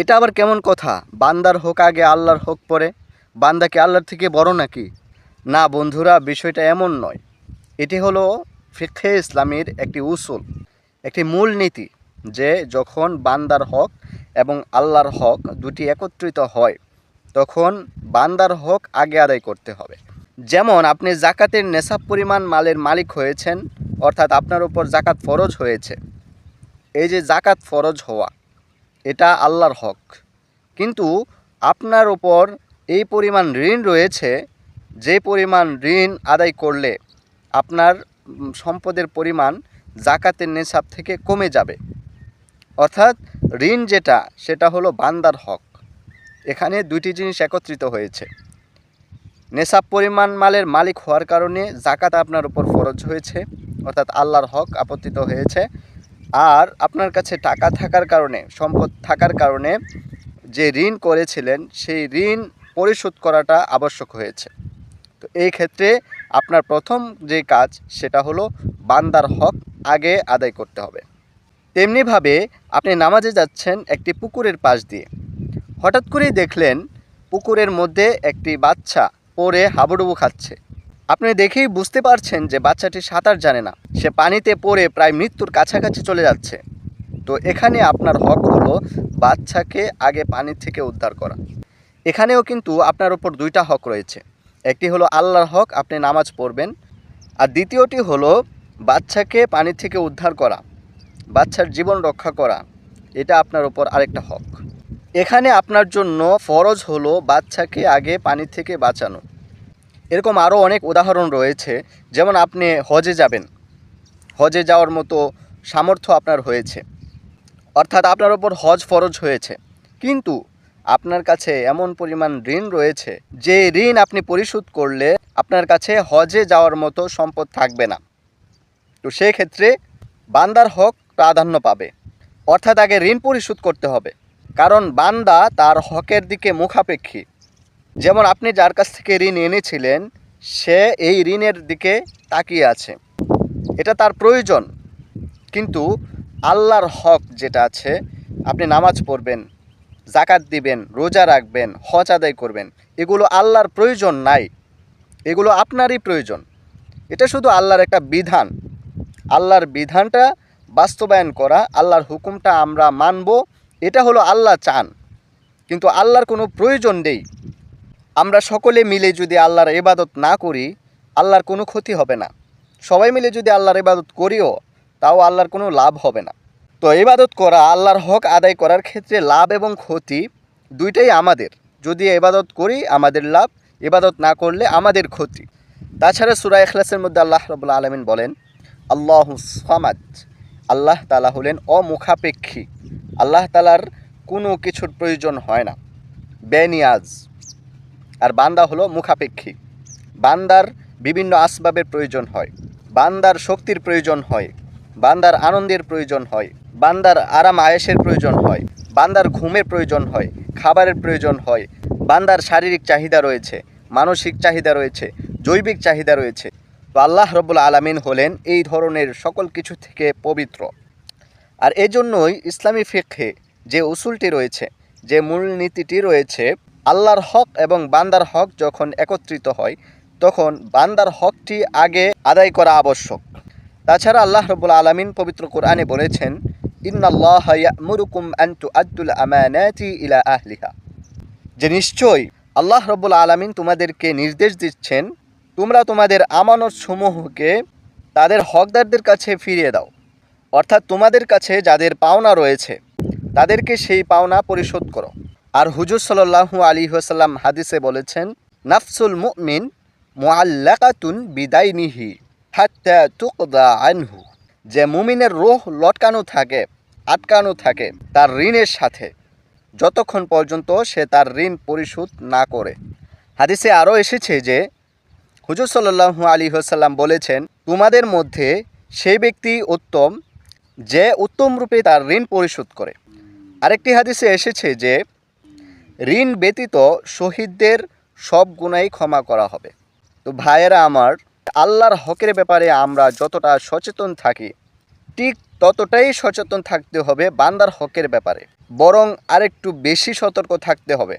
এটা আবার কেমন কথা? বান্দার হোক আগে আল্লাহর হোক পরে। বান্দাকে আল্লাহর থেকে বড় নাকি? না বন্ধুরা, বিষয়টা এমন নয়। এটি হলো ফিখে ইসলামের একটি উসুল, একটি মূল নীতি যে যখন বান্দার হক এবং আল্লাহর হক দুটি একত্রিত হয়, তখন বান্দার হক আগে আদায় করতে হবে। যেমন আপনি জাকাতের নেশাব পরিমাণ মালের মালিক হয়েছেন, অর্থাৎ আপনার উপর জাকাত ফরজ হয়েছে। এই যে জাকাত ফরজ হওয়া এটা আল্লাহর হক। কিন্তু আপনার ওপর এই পরিমাণ ঋণ রয়েছে, যে পরিমাণ ঋণ আদায় করলে আপনার সম্পদের পরিমাণ জাকাতের নেশাব থেকে কমে যাবে। অর্থাৎ ঋণ যেটা, সেটা হলো বান্দার হক। এখানে দুইটি জিনিস একত্রিত হয়েছে। নেশাব পরিমাণ মালের মালিক হওয়ার কারণে জাকাত আপনার উপর ফরজ হয়েছে, অর্থাৎ আল্লাহর হক আপত্তিত হয়েছে। আর আপনার কাছে টাকা থাকার কারণে, সম্পদ থাকার কারণে যে ঋণ করেছিলেন, সেই ঋণ পরিশোধ করাটা আবশ্যক হয়েছে। তো এই ক্ষেত্রে আপনার প্রথম যে কাজ, সেটা হলো বান্দার হক আগে আদায় করতে হবে। তেমনিভাবে আপনি নামাজে যাচ্ছেন একটি পুকুরের পাশ দিয়ে। হঠাৎ করেই দেখলেন পুকুরের মধ্যে একটি বাচ্চা পরে হাবুডুবু খাচ্ছে। আপনি দেখেই বুঝতে পারছেন যে বাচ্চাটি সাঁতার জানে না। সে পানিতে পড়ে প্রায় মৃত্যুর কাছাকাছি চলে যাচ্ছে। তো এখানে আপনার হক হলো বাচ্চাকে আগে পানি থেকে উদ্ধার করা। এখানেও কিন্তু আপনার উপর দুইটা হক রয়েছে। একটি হলো আল্লাহর হক, আপনি নামাজ পড়বেন। আর দ্বিতীয়টি হলো বাচ্চাকে পানি থেকে উদ্ধার করা, বাচ্চার জীবন রক্ষা করা। এটা আপনার উপর আরেকটা হক। এখানে আপনার জন্য ফরজ হলো বাচ্চাকে আগে পানি থেকে বাঁচানো। এরকম আরও অনেক উদাহরণ রয়েছে। যেমন আপনি হজে যাবেন। হজে যাওয়ার মতো সামর্থ্য আপনার হয়েছে। অর্থাৎ আপনার ওপর হজ ফরজ হয়েছে। কিন্তু আপনার কাছে এমন পরিমাণ ঋণ রয়েছে, যে ঋণ আপনি পরিশোধ করলে আপনার কাছে হজে যাওয়ার মতো সম্পদ থাকবে না। তো সেই ক্ষেত্রে বান্দার হক প্রাধান্য পাবে। অর্থাৎ আগে ঋণ পরিশোধ করতে হবে। কারণ বান্দা তার হকের দিকে মুখাপেক্ষী। যেমন আপনি যার কাছ থেকে ঋণ এনেছিলেন, সে এই ঋণের দিকে তাকিয়ে আছে। এটা তার প্রয়োজন। কিন্তু আল্লাহর হক যেটা আছে, আপনি নামাজ পড়বেন জাকাত দিবেন, রোজা রাখবেন, হজ আদায় করবেন, এগুলো আল্লাহর প্রয়োজন নাই। এগুলো আপনারই প্রয়োজন। এটা শুধু আল্লাহর একটা বিধান। আল্লাহর বিধানটা বাস্তবায়ন করা, আল্লাহর হুকুমটা আমরা মানব, এটা হলো আল্লাহ চান। কিন্তু আল্লাহর কোনো প্রয়োজন নেই। আমরা সকলে মিলে যদি আল্লাহর ইবাদত না করি, আল্লাহর কোনো ক্ষতি হবে না। সবাই মিলে যদি আল্লাহর ইবাদত করিও, তাও আল্লাহর কোনো লাভ হবে না। তো এবাদত করা, আল্লাহর হক আদায় করার ক্ষেত্রে লাভ এবং ক্ষতি দুইটাই আমাদের। যদি এবাদত করি, আমাদের লাভ এবাদত না করলে আমাদের ক্ষতি। তাছাড়া সুরা এখলাসের মধ্যে আল্লাহ রবুল্লা আলমিন বলেন, আল্লাহ সামাদ। আল্লাহ তালা হলেন অমুখাপেক্ষী। আল্লাহ তালার কোনো কিছুর প্রয়োজন হয় না। বেনিয়াজ। আর বান্দা হলো মুখাপেক্ষী। বান্দার বিভিন্ন আসবাবের প্রয়োজন হয়। বান্দার শক্তির প্রয়োজন হয়। বান্দার আনন্দের প্রয়োজন হয়। বান্দার আরাম আয়েসের প্রয়োজন হয়। বান্দার ঘুমের প্রয়োজন হয়। খাবারের প্রয়োজন হয়। বান্দার শারীরিক চাহিদা রয়েছে। মানসিক চাহিদা রয়েছে। জৈবিক চাহিদা রয়েছে। তো আল্লাহ রব্বুল আলমিন হলেন এই ধরনের সকল কিছু থেকে পবিত্র। আর এজন্যই ইসলামী ফিকহে যে উসুলটি রয়েছে, যে মূলনীতিটি রয়েছে আল্লাহর হক এবং বান্দার হক যখন একত্রিত হয়, তখন বান্দার হকটি আগে আদায় করা আবশ্যক। তাছাড়া আল্লাহ রবুল আলমিন পবিত্র কোরআনে বলেছেন ইলা যে নিশ্চয়ই আল্লাহ রব্বুল আলমিন তোমাদেরকে নির্দেশ দিচ্ছেন, তোমরা তোমাদের আমানত সমূহকে তাদের হকদারদের কাছে ফিরিয়ে দাও। অর্থাৎ তোমাদের কাছে যাদের পাওনা রয়েছে, তাদেরকে সেই পাওনা পরিশোধ করো। আর হুজুর সাল্লাহু আলী হাসাল্লাম হাদিসে বলেছেন, নাফসুল মুমিন মুআল্লাকাতুন বিদাইনিহি হাত্তা তুকদা আনহু। যে মুমিনের রোহ লটকানো থাকে, আটকানো থাকে তার ঋণের সাথে, যতক্ষণ পর্যন্ত সে তার ঋণ পরিশোধ না করে। হাদিসে আরও এসেছে যে, হুজুর সাল্লাহু আলী হাসাল্লাম বলেছেন, তোমাদের মধ্যে সেই ব্যক্তি উত্তম, যে উত্তম রূপে তার ঋণ পরিশোধ করে। আরেকটি হাদিসে এসেছে যে ঋণ ব্যতীত শহীদদের সব গুণাই ক্ষমা করা হবে। তো ভাইয়েরা আমার, আল্লাহর হকের ব্যাপারে আমরা যতটা সচেতন থাকি, ঠিক ততটাই সচেতন থাকতে হবে বান্দার হকের ব্যাপারে। বরং আরেকটু বেশি সতর্ক থাকতে হবে।